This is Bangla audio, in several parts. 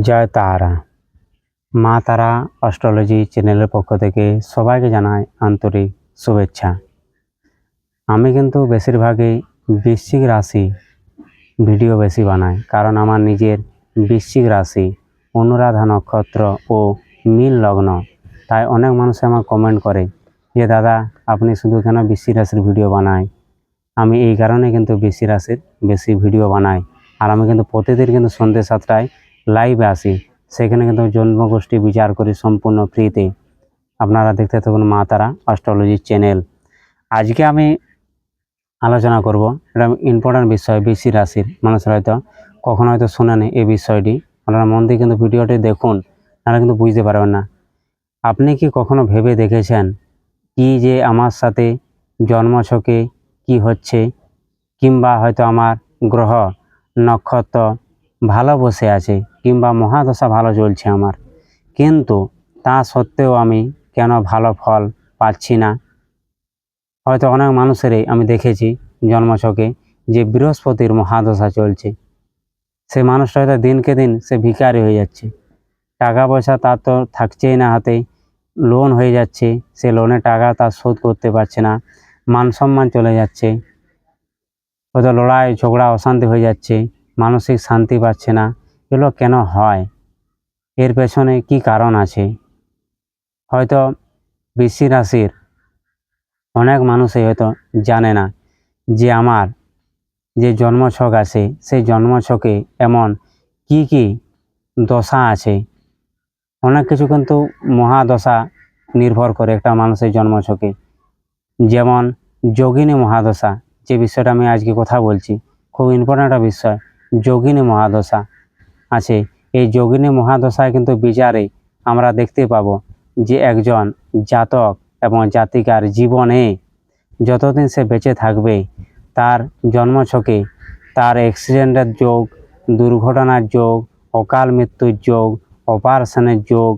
জয় তারা মা তারা অস্ট্রোলজি চ্যানেলের পক্ষ থেকে সবাইকে জানাই আন্তরিক শুভেচ্ছা। আমি কিন্তু বেশিরভাগই বৃশ্চিক রাশি ভিডিও বেশি বানাই, কারণ আমার নিজের বৃশ্চিক রাশি, অনুরাধা নক্ষত্র ও মিল লগ্ন। তাই অনেক মানুষ আমার কমেন্ট করে যে, দাদা, আপনি শুধু কেন বৃশ্চিক রাশির ভিডিও বানায়? আমি এই কারণে কিন্তু বৃশ্চিক রাশির বেশি ভিডিও বানাই। আর আমি কিন্তু প্রতিদিন কিন্তু সন্ধ্যে সাতটায় লাইভে আসি সেখানে কিন্তু জন্মগোষ্ঠী বিচার করি সম্পূর্ণ ফ্রিতে আপনারা দেখতে থাকুন মা তারা অস্ট্রোলজি চ্যানেল আজকে আমি আলোচনা করব, এটা ইম্পর্ট্যান্ট বিষয় বেশি রাশির মানুষের হয়তো কখনো হয়তো শোনেনি এই বিষয়টি। আপনারা মন দিয়ে কিন্তু ভিডিওটি দেখুন তাহলে কিন্তু বুঝতে পারবেন না। আপনি কি কখনো ভেবে দেখেছেন কি যে আমার সাথে জন্মছকে কি হচ্ছে? কিংবা হয়তো আমার গ্রহ, নক্ষত্র ভালো বসে আছে কিংবা মহাদশা ভালো চলছে আমার। কিন্তু তা সত্ত্বেও আমি কেন ভালো ফল পাচ্ছি না? হয়তো অনেক মানুষেরই আমি দেখেছি জন্মছকে যে বৃহস্পতির মহাদশা চলছে। সে মানুষটা হয়তো দিনকে দিন সে ভিখারি হয়ে যাচ্ছে। টাকা পয়সা তার তো থাকছেই না হাতে, লোন হয়ে যাচ্ছে, সে লোনের টাকা তার শোধ করতে পারছে না মান সম্মান চলে যাচ্ছে, হয়তো লড়াই, ঝগড়া, অশান্তি হয়ে যাচ্ছে মানসিক শান্তি পাচ্ছে না। এগুলো কেন হয়? এর পেছনে কি কারণ আছে? হয়তো বৃশ্চিক রাশির অনেক মানুষই হয়তো জানে না যে আমার যে জন্মছক আছে, সেই জন্মছকে এমন কি কি দশা আছে। অনেক কিছু কিন্তু মহাদশা নির্ভর করে একটা মানুষের জন্মছকে। যেমন যোগিনী মহাদশা, যে বিষয়টা আমি আজকে কথা বলছি, খুব ইম্পর্ট্যান্ট একটা বিষয়। যোগিনী মহাদশা। আছে, এই যোগিনী মহাদশায় কিন্তু বিচারে আমরা দেখতে পাবো যে একজন জাতক এবং জাতিকার জীবনে যতদিন সে বেঁচে থাকবে, তার জন্মছকে তার অ্যাক্সিডেন্টের যোগ, দুর্ঘটনার যোগ, অকাল মৃত্যুর যোগ অপারেশনের যোগ,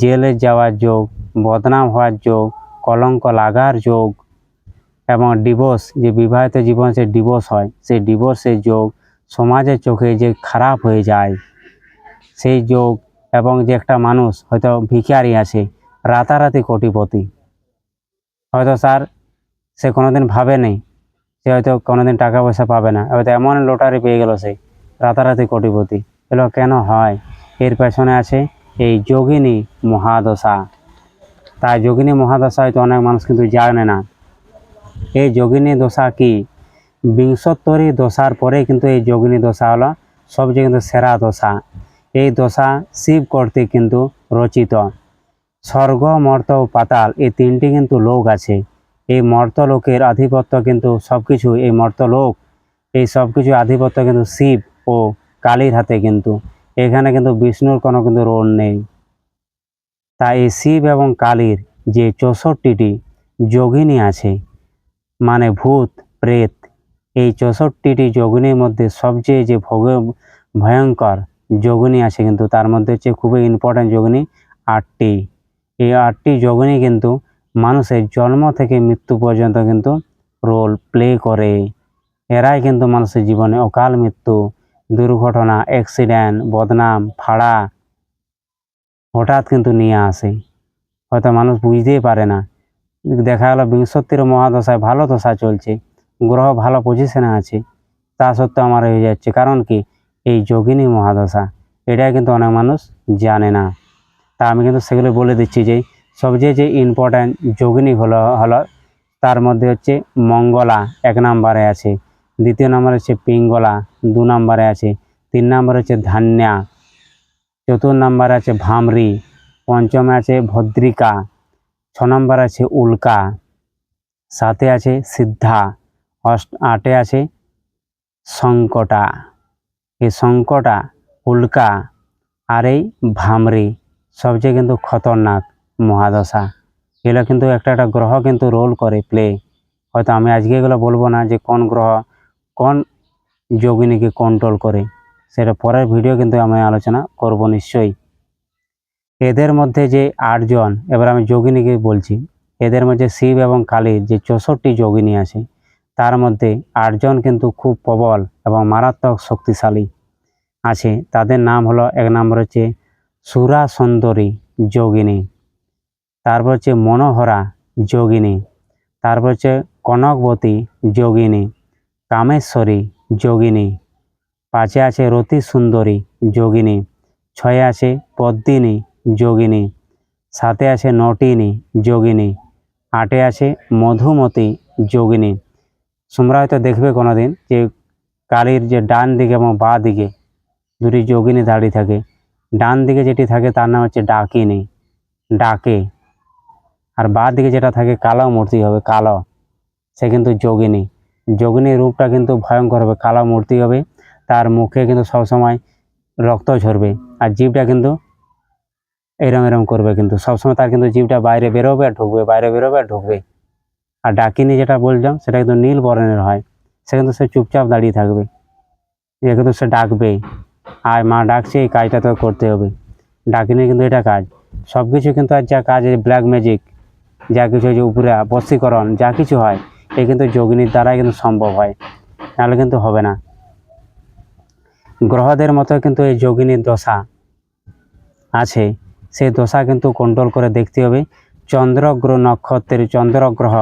জেলে যাওয়ার যোগ, বদনাম হওয়ার যোগ, কলঙ্ক লাগার যোগ এবং ডিভোর্স যে বিবাহিত জীবন সে ডিভোর্স হয় সেই ডিভোর্সের যোগ সমাজের চোখে যে খারাপ হয়ে যায়, সেই যোগ এবং যে একটা মানুষ হয়তো ভিখারি আছে, রাতারাতি কোটিপতি। হয়তো স্যার, সে কোনোদিন ভাবে নেই, সে হয়তো কোনোদিন টাকা পয়সা পাবে না, হয়তো এমন লটারি পেয়ে গেল সে, রাতারাতি কোটিপতি। এগুলো কেন হয়? এর পেছনে আছে এই যোগিনী মহাদশা। তাই যোগিনী মহাদশা হয়তো অনেক মানুষ কিন্তু জানে না। এই যোগিনী দশা কি? বিংশোত্তরী দশার পরে কিন্তু এই যোগিনী দশা হলো সবচেয়ে কিন্তু সেরা দশা। এই দশা শিব কর্তৃক কিন্তু রচিত। স্বর্গ, মর্ত ও পাতাল এই তিনটি কিন্তু লোক আছে। এই মর্তলোকের আধিপত্য কিন্তু সব কিছু এই মর্তলোক, এই সব কিছু আধিপত্য কিন্তু শিব ও কালীর হাতে কিন্তু। এখানে কিন্তু বিষ্ণুর কোনো কিন্তু রোল নেই। তাই এই শিব এবং কালীর যে চৌষট্টিটি যোগিনী আছে মানে ভূত, প্রেত এই চৌষট্টিটি যোগিনীর মধ্যে সবচেয়ে যে ভগ ভয়ঙ্কর যোগিনী আছে কিন্তু তার মধ্যে হচ্ছে খুবই ইম্পর্ট্যান্ট যোগিনী আটটি। এই আটটি যোগিনী কিন্তু মানুষের জন্ম থেকে মৃত্যু পর্যন্ত কিন্তু রোল প্লে করে। এরাই কিন্তু মানুষের জীবনে অকাল মৃত্যু, দুর্ঘটনা অ্যাক্সিডেন্ট বদনাম, ফাড়া হঠাৎ কিন্তু নিয়ে আসে। হয়তো মানুষ বুঝতেই পারে না। দেখা গেলো বিংশত্তির মহাদশায় ভালো দশা চলছে। গ্রহ ভালো পজিশনে আছে, তা সত্ত্বেও আমার হয়ে যাচ্ছে। কারণ কি? এই যোগিনী মহাদশা, এটাই কিন্তু অনেক মানুষ জানে না। তা আমি কিন্তু সেগুলো বলে দিচ্ছি যে, সবচেয়ে যে ইম্পর্ট্যান্ট যোগিনী হলো হলো, তার মধ্যে হচ্ছে মঙ্গলা এক নম্বরে আছে। দ্বিতীয় নম্বরে হচ্ছে পিঙ্গলা, দু নম্বরে আছে। তিন নম্বরে হচ্ছে ধান্যা, চতুর্থ নম্বরে আছে ভামরি, পঞ্চমে আছে ভদ্রিকা, ছ নম্বর আছে উল্কা সাথে আছে সিদ্ধা অষ্ট আটে আছে সংকটা। এই সংকটা উল্কা আর এই ভামরি, সবচেয়ে কিন্তু খতরনাক মহাদশা। এগুলো কিন্তু একটা একটা গ্রহ কিন্তু রোল করে প্লে হয়তো আমি আজকে এগুলো বলব না যে কোন গ্রহ কোন যোগিনীকে কন্ট্রোল করে। সেটা পরের ভিডিও কিন্তু আমি আলোচনা করব নিশ্চয়ই। এদের মধ্যে যে আটজন, এবার আমি যোগিনীকে বলছি, এদের মধ্যে শিব এবং কালীর যে চৌষট্টি যোগিনী আছে তার মধ্যে আটজন কিন্তু খুব প্রবল এবং মারাত্মক শক্তিশালী আছে। তাদের নাম হলো, এক নম্বর হচ্ছে সুরা সুন্দরী যোগিনী, তারপর হচ্ছে মনোহরা যোগিনী, তারপর হচ্ছে কনকবতী যোগিনী, কামেশ্বরী যোগিনী, পাঁচে আছে রতি সুন্দরী যোগিনী, ছয়ে আছে পদ্মিনী যোগিনী, সাতে আছে নটিনী যোগিনী, আটে আছে মধুমতি যোগিনী। তোমরা হয়তো দেখবে কোনোদিন যে কালীর যে ডান দিকে এবং বাঁ দিকে দুটি যোগিনী দাঁড়িয়ে থাকে। ডান দিকে যেটি থাকে তার নাম হচ্ছে ডাকিনী। ডাকে। আর বাঁ দিকে যেটা থাকে কালো মূর্তি হবে, কালো। সে কিন্তু যোগিনী। যোগিনীর রূপটা কিন্তু ভয়ঙ্কর হবে, কালো মূর্তি হবে। তার মুখে কিন্তু সবসময় রক্ত ঝরবে আর জীবটা কিন্তু এরম এরম করবে কিন্তু। সবসময় তার কিন্তু জীবটা বাইরে বেরোবে আর ঢুকবে, বাইরে বেরোবে আর ঢুকবে। আর ডাকিনি যেটা বললাম, সেটা কিন্তু নীল বর্ণের হয়। সে কিন্তু সে চুপচাপ দাঁড়িয়ে থাকবে। যে কিন্তু সে ডাকবে আর মা ডাকছে, এই কাজটা তো করতে হবে। ডাকিনি কিন্তু এটা কাজ। সব কিছু কিন্তু আর যা কাজ ব্ল্যাক ম্যাজিক যা কিছু যে উপরে বশীকরণ, যা কিছু হয়, এ কিন্তু যোগিনীর দ্বারাই কিন্তু সম্ভব হয়। নাহলে কিন্তু হবে না। গ্রহদের মতো কিন্তু এই যোগিনীর দশা আছে। সেই দশা কিন্তু কন্ট্রোল করে দেখতে হবে। চন্দ্রগ্রহ নক্ষত্রের চন্দ্রগ্রহ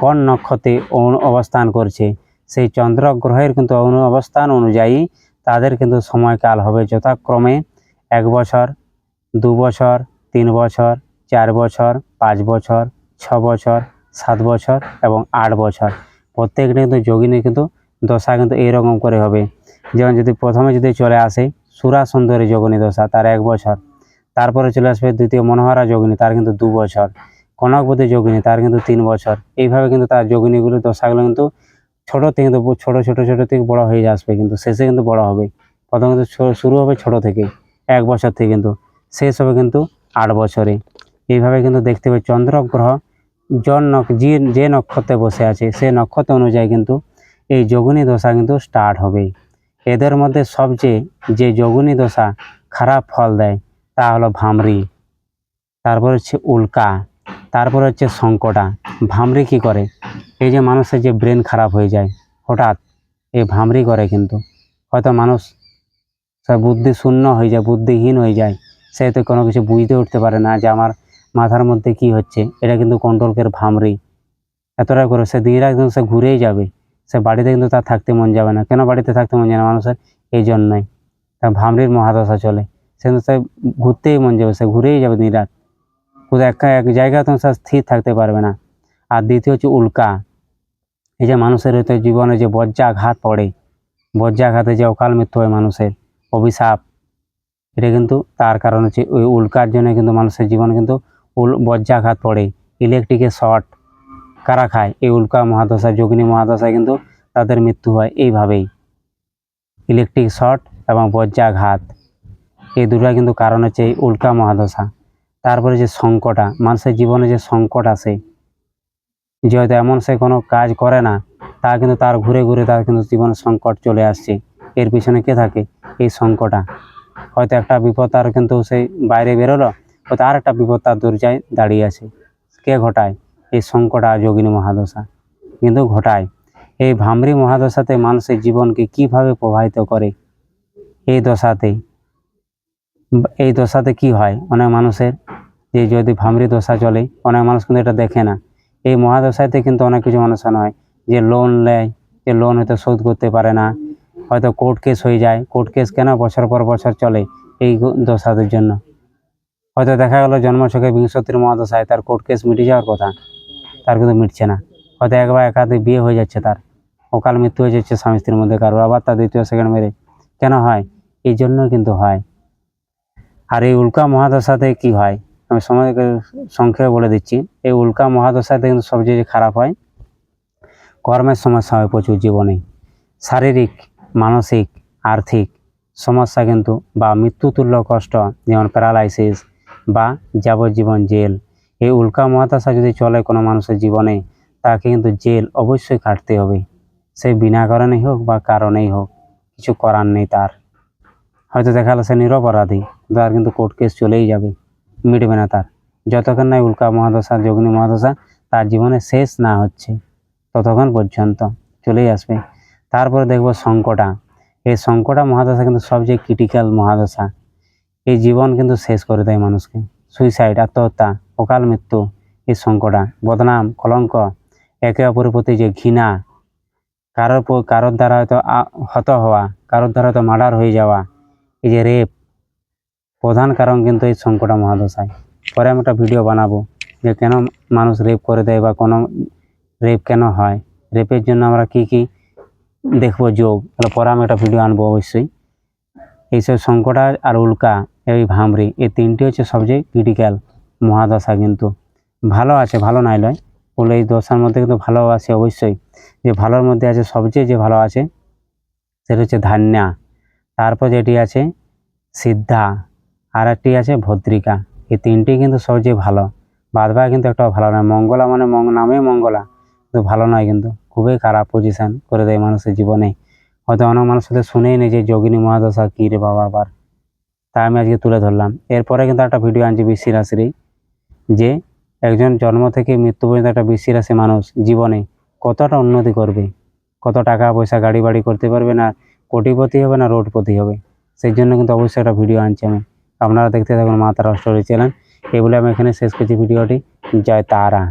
কোন নক্ষত্রে অ- অবস্থান করছে? সেই চন্দ্র গ্রহের কিন্তু অনু- অবস্থান অনুযায়ী তাদের কিন্তু সময়কাল হবে যথাক্রমে এক বছর, দু বছর, তিন বছর, চার বছর, পাঁচ বছর, ছ বছর, সাত বছর এবং আট বছর। প্রত্যেকটা কিন্তু যোগিনী কিন্তু দশা কিন্তু এইরকম করে হবে। যেমন যদি প্রথমে যদি চলে আসে সুরা সুন্দরী যোগিনী দশা, তার এক বছর। তারপরে চলে আসবে দ্বিতীয় মনোহরা যোগিনী, তার কিন্তু দু বছর। কনকবতী যোগিনী, তার কিন্তু তিন বছর। এইভাবে কিন্তু তার যোগিনীগুলো দশাগুলো কিন্তু ছোটো থেকে কিন্তু ছোটো ছোটো ছোটো থেকে বড় হয়ে আসবে কিন্তু, শেষে কিন্তু বড় হবে। প্রথম কিন্তু শুরু হবে ছোট থেকে, এক বছর থেকে কিন্তু, শেষ হবে কিন্তু আট বছরে। এইভাবে কিন্তু দেখতে পাই চন্দ্রগ্রহ জন যে যে নক্ষত্রে বসে আছে, সে নক্ষত্র অনুযায়ী কিন্তু এই যোগিনী দশা কিন্তু স্টার্ট হবে। এদের মধ্যে সবচেয়ে যে যোগিনী দশা, খারাপ ফল দেয়, তা হলো ভামরি, তারপর হচ্ছে উল্কা। তারপর হচ্ছে সংকটা, ভামরি কি করে? এই যে মানুষের যে ব্রেন খারাপ হয়ে যায়, হঠাৎ এই ভামরি করে কিন্তু। হয়তো মানুষ বুদ্ধি শূন্য হয়ে যায়, বুদ্ধিহীন হয়ে যায়, সে তো কোনো কিছু বুঝতে উঠতে পারে না যে আমার মাথার মধ্যে কি হচ্ছে। এটা কিন্তু কন্ট্রোল করে ভামরি। এতটা করে সে দিন রাত কিন্তু সে ঘুরেই যাবে। সে বাড়িতে কিন্তু তার থাকতে মন যাবে না। কেন বাড়িতে থাকতে মন যায় না মানুষের? এই জন্যই। তার ভামরির মহাদশা চলে। সে কিন্তু সে ঘুরতেই মন যাবে, সে ঘুরেই যাবে দিন রাত। কোথাও এক এক জায়গায় তো স্থির থাকতে পারবে না। আর দ্বিতীয় হচ্ছে উল্কা। এই যে মানুষের হয়তো জীবনে যে বজ্রাঘাত পড়ে, বজ্রাঘাতে যে অকাল মৃত্যু হয় মানুষের, অভিশাপ, এটা কিন্তু তার কারণ হচ্ছে ওই উল্কার জন্য কিন্তু মানুষের জীবনে কিন্তু উল বজ্রাঘাত পড়ে ইলেকট্রিকের শর্ট কারা খায়? এই উল্কা মহাদশা, যোগিনী মহাদশায় কিন্তু তাদের মৃত্যু হয় এইভাবেই। ইলেকট্রিক শর্ট এবং বজ্রাঘাত, এই দুটা কিন্তু কারণ হচ্ছে এই উল্কা মহাদশা। তারপরে যে সংকটা, মানুষের জীবনে যে সংকট আসে যে হয়তো এমন সে কোনো কাজ করে না, তা কিন্তু তার ঘুরে ঘুরে তার কিন্তু জীবনে সংকট চলে আসছে। এর পিছনে কে থাকে? এই সংকটা। হয়তো একটা বিপদ তার কিন্তু সেই বাইরে বেরোলো, হয়তো আর একটা বিপদ তার দরজায় দাঁড়িয়ে আছে। কে ঘটায়? এই সংকটা যোগিনী মহাদশা। কিন্তু ঘটায়। এই ভামরি মহাদশাতে মানুষের জীবনকে কীভাবে প্রভাবিত করে? এই দশাতে। এই দশাতে কি হয়? অনেক মানুষের যে যদি ভামরি দশা চলে, অনেক মানুষ কিন্তু এটা দেখে না। এই মহাদশাতে কিন্তু অনেক কিছু মানুষের হয় যে লোন নেয়, যে লোন হয়তো শোধ করতে পারে না। হয়তো কোর্ট কেস হয়ে যায় কোর্ট কেস কেন বছর পর বছর চলে এই দশাদের জন্য? হয়তো দেখা গেল জন্মছকে বিংশতির মহাদশায় তার কোর্ট কেস মিটে যাওয়ার কথা, তার কিন্তু মিটছে না। হয়তো একবার একাধিক বিয়ে হয়ে যাচ্ছে তার, অকাল মৃত্যু হয়ে যাচ্ছে স্বামী স্ত্রীর মধ্যে কারও আবার তার দ্বিতীয় সেকেন্ড মেরে। কেন হয়? এই জন্য কিন্তু হয়। আর এই উল্কা মহাদশাতে কি হয়? আমি সময় সংক্ষেপে বলে দিচ্ছি। এই উল্কা মহাদশাতে কিন্তু সবচেয়ে খারাপ হয়। কর্মের সমস্যা হয় প্রচুর জীবনে। শারীরিক, মানসিক, আর্থিক সমস্যা কিন্তু বা মৃত্যুতুল্য কষ্ট, যেমন প্যারালাইসিস বা যাবজ্জীবন জেল। এই উল্কা মহাদশা যদি চলে কোনো মানুষের জীবনে, তাকে কিন্তু জেল অবশ্যই কাটতে হবে। সে বিনা কারণেই হোক বা কারণেই হোক, কিছু করার নেই তার। হয়তো দেখা গেলো সে নিরপরাধী, তার কিন্তু কোর্ট কেস চলেই যাবে। মিটবে না তার। যতক্ষণ না উল্কা মহাদশা, যোগিনী মহাদশা তার জীবনে শেষ না হচ্ছে, ততক্ষণ পর্যন্ত চলেই আসবে। তারপরে দেখব সংকটা। এই সংকটা মহাদশা কিন্তু সবচেয়ে ক্রিটিক্যাল মহাদশা। এই জীবন কিন্তু শেষ করে দেয় মানুষকে। সুইসাইড আত্মহত্যা, অকাল মৃত্যু, এই সংকটা, বদনাম, কলঙ্ক, একে অপরের প্রতি যে ঘৃণা, কারোর কারোর দ্বারা হয়তো হত হওয়া, কারোর দ্বারা হয়তো মার্ডার হয়ে যাওয়া, এই যে রেপ প্রধান কারণ কিন্তু এই সংকটা মহাদশায়। পরে আমি একটা ভিডিও বানাবো যে কেন মানুষ রেপ করে দেয় বা কোনো রেপ কেন হয়। রেপের জন্য আমরা কি কি দেখব যোগ? তাহলে পরে আমি একটা ভিডিও আনব অবশ্যই। এইসব সংকটা আর উল্কা, এই ভামরি, এই তিনটি হচ্ছে সবচেয়ে ক্রিটিক্যাল মহাদশা কিন্তু। ভালো আছে, ভালো নাই নয় বলে এই দশার মধ্যে কিন্তু ভালো আছে অবশ্যই। যে ভালোর মধ্যে আছে সবচেয়ে যে ভালো আছে, সেটা হচ্ছে ধান্যা। তারপর যেটি আছে সিদ্ধা। আর একটি আছে ভদ্রিকা। এই তিনটি কিন্তু সবচেয়ে ভালো। বাদ কিন্তু একটা ভালো নয়। মঙ্গলা মানে নামে মঙ্গলা। কিন্তু ভালো নয় কিন্তু। খুবই খারাপ পজিশান করে দেয় মানুষের জীবনে। হয়তো অনেক মানুষ সাথে শুনেই নেই যে যোগিনী মহাদশা কী রে বাবা আবার। তা আমি আজকে তুলে ধরলাম। এরপরে কিন্তু একটা ভিডিও আনছি বৃষ্টি রাশিরই, যে একজন জন্ম থেকে মৃত্যু পর্যন্ত একটা বৃষ্টি রাশি মানুষ জীবনে কতটা উন্নতি করবে? কত টাকা পয়সা গাড়ি বাড়ি করতে পারবে না, কোটিপতি হবে না রোডপতি হবে? সেই জন্য কিন্তু অবশ্যই একটা ভিডিও আনছি আমি। আপনারা দেখতে থাকুন মা তারা স্টোরি চ্যানেল। এই বলে আমি এখানে শেষ করছি ভিডিওটি। জয় তারা।